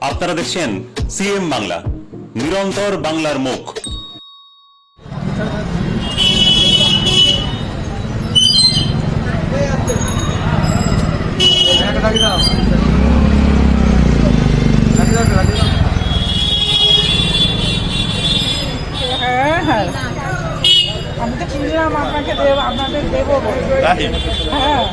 আপনারা দেখছেন সিএম বাংলা নিরন্তর বাংলার মুখ। হ্যাঁ হ্যাঁ। আমি তো কিনলাম আপনাকে দেব আপনাদের দেবো হ্যাঁ।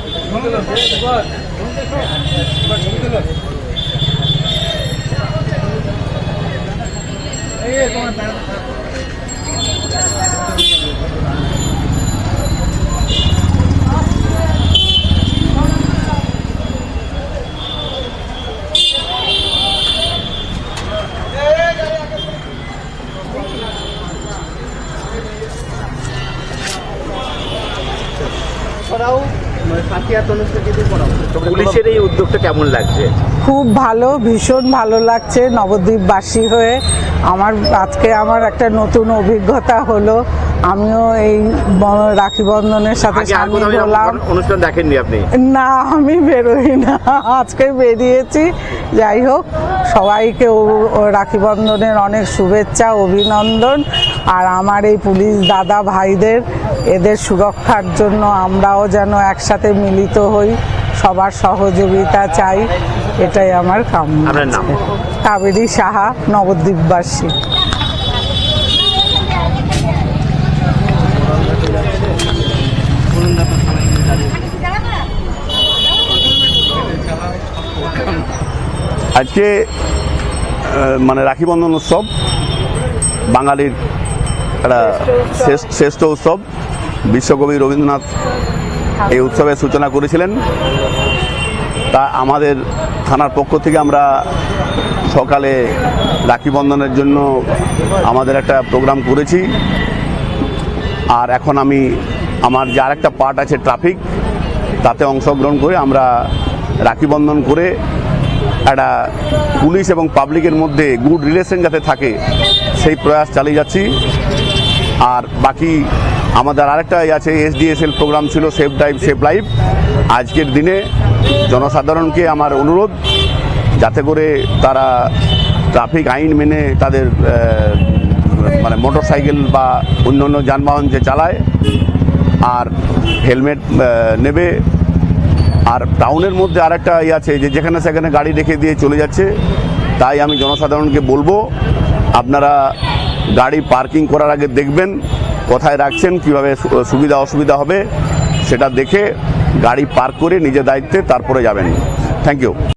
পুলিশের এই উদ্যোগটা কেমন লাগছে? খুব ভালো ভীষণ ভালো লাগছে নবদ্বীপবাসী হয়ে। আমার আজকে আমার একটা নতুন অভিজ্ঞতা হলো আমিও এই রাখি বন্ধনের সাথে সামিল হলাম। অনুষ্ঠান দেখেননি আপনি? না আমি বেরোই না আজকে বেরিয়েছি। যাই হোক সবাইকে রাখি বন্ধনের অনেক শুভেচ্ছা অভিনন্দন। আর আমার এই পুলিশ দাদা ভাইদের এদের সুরক্ষার জন্য আমরাও যেন একসাথে মিলিত হই। সবার সহযোগিতা চাই এটাই আমার আপনার কাবেরী সাহা নবদ্বীপবাসী। আজকে মানে রাখি বন্ধন উৎসব বাঙালির একটা শ্রেষ্ঠ- উৎসব। বিশ্বকবি রবীন্দ্রনাথ এই উৎসবের সূচনা করেছিলেন। তা আমাদের থানার পক্ষ থেকে আমরা সকালে রাখি বন্ধনের জন্য আমাদের একটা প্রোগ্রাম করেছি। আর এখন আমি, আমার যে আরেকটা পার্ট আছে ট্রাফিক তাতে অংশগ্রহণ করে আমরা রাখি বন্ধন করে একটা পুলিশ এবং পাবলিকের মধ্যে গুড রিলেশন যাতে থাকে, সেই প্রয়াস চালিয়ে যাচ্ছি। আর বাকি আমাদের আরেকটা আছে এসডিএসএল প্রোগ্রাম ছিল সেফ ড্রাইভ সেফ লাইফ আজকের দিনে জনসাধারণকে আমার অনুরোধ, যাতে করে তারা ট্রাফিক আইন মেনে তাদের মানে মোটর সাইকেল বা অন্য অন্য যানবাহন যে চালায়, আর হেলমেট নেবে। আর টাউনের মধ্যে আরেকটা ইয়ে আছে যে যেখানে সেখানে গাড়ি রেখে দিয়ে চলে যাচ্ছে, তাই আমি জনসাধারণকে বলব, আপনারা গাড়ি পার্কিং করার আগে দেখবেন কোথায় রাখছেন, কীভাবে সুবিধা অসুবিধা হবে, সেটা দেখে গাড়ি পার্ক করে নিজের দায়িত্বে তারপরে যাবেন। Thank you